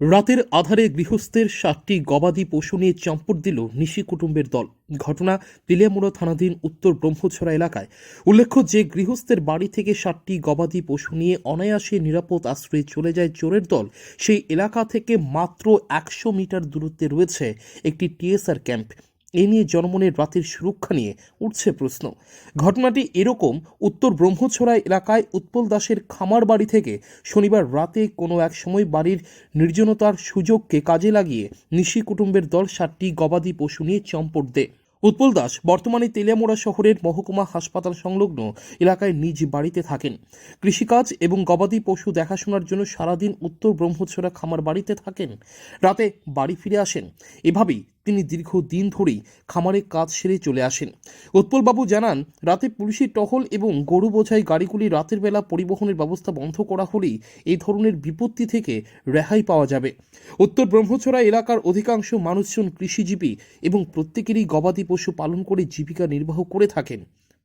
রাতের আধারে গৃহস্থের সাতটি গবাদি পশু নিয়ে চম্পট দিল নিশি কুটুম্বের দল। ঘটনা তিলিয়ামুড়া থানাধীন উত্তর ব্রহ্মছড়া এলাকায়। উল্লেখ্য যে, গৃহস্থের বাড়ি থেকে সাতটি গবাদি পশু নিয়ে অনায়াসে নিরাপদ আশ্রয়ে চলে যায় চোরের দল। সেই এলাকা থেকে মাত্র একশো মিটার দূরত্বে রয়েছে একটি টিএসআর ক্যাম্প। এ নিয়ে জনমনের রাতের সুরক্ষা নিয়ে উঠছে প্রশ্ন। ঘটনাটি এরকম উত্তর ব্রহ্মছড়া এলাকায় উৎপল দাসের খামার বাড়ি থেকে শনিবার রাতে কোনো এক সময় বাড়ির নির্জনতার সুযোগকে কাজে লাগিয়ে নিশি কুটুম্বের দল সাতটি গবাদি পশু নিয়ে চম্পট দেয়। উৎপল দাস বর্তমানে তেলিয়ামোড়া শহরের মহকুমা হাসপাতাল সংলগ্ন এলাকায় নিজ বাড়িতে থাকেন। কৃষিকাজ এবং গবাদি পশু দেখাশোনার জন্য সারাদিন উত্তর ব্রহ্মছড়া খামার বাড়িতে থাকেন। রাতে বাড়ি ফিরে আসেন। এভাবেই তিনি দীর্ঘ দিন ধরেই খামারে কাজ সেরে চলে আসেন। উৎপলবাবু জানান, রাতে পুলিশের টহল এবং গরু বোঝাই গাড়িগুলি রাতের বেলা পরিবহনের ব্যবস্থা বন্ধ করা হলেই এই ধরনের বিপত্তি থেকে রেহাই পাওয়া যাবে। উত্তর ব্রহ্মছড়া এলাকার অধিকাংশ মানুষজন কৃষিজীবী এবং প্রত্যেকেরই গবাদি পশু পালন করে জীবিকা নির্বাহ করে থাকেন।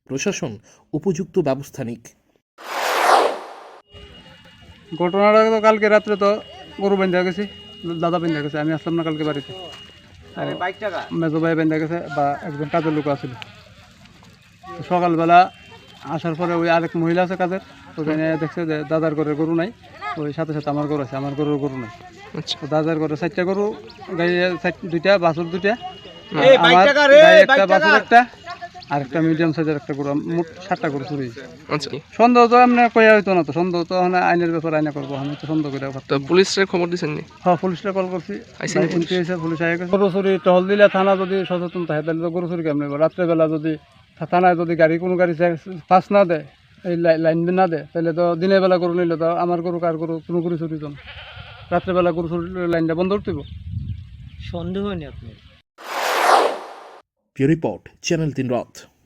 প্রশাসন উপযুক্ত ব্যবস্থা নিক। ঘটনাটা তো কালকে রাত্রে তো গরু বেঁধে গেছি, দাদা বেঁধে গেছে, আমি আসলাম না কালকে বাড়িতে। মেজো ভাই বেঁধে গেছে বা একজন কাজের লোক আছিল। সকালবেলা আসার পরে ওই আরেক মহিলা আছে কাজের ওখানে দেখছে যে দাদার ঘরের গরু নাই ওই সাথে সাথে আমার গরু আছে আমার গরুর গরু নাই। আচ্ছা। দাদার ঘরে চারটা গরু গাড়ি দুইটা বাছুর দুইটা আমার একটা। বাছুর একটা আর একটা মিডিয়াম সাইজের একটা গরু মোট সাতটা গরু চুরি। আচ্ছা। সন্দেহ তো এমনি কয়া হইতো না তো সন্দেহ তো মানে আইনের ব্যাপার আইনে করব আমি তো সন্দেহ করে তো পুলিশের খবর দিছেন নি হ্যাঁ পুলিশটা কল করছি পুলিশ? পুলিশ আগে গেছে। গরু চুরি টহল দিলে থানা যদি সচেতন থাকে তাহলে তো গরু চুরি কেমন রাত্রেবেলা যদি থানায় যদি গাড়ি কোনো গাড়ি পাস না দেয় এই লাই- লাইন না দেয় তাহলে তো দিনের বেলা গরু নিলে তো আমার গরু কার গরু কোনো গরু চুরি তো রাত্রেবেলা গরু চুরি লাইনটা বন্ধ করতে। সন্দেহ নেই আপনার? ব্যুরো রিপোর্ট চ্যানেল তিন রাত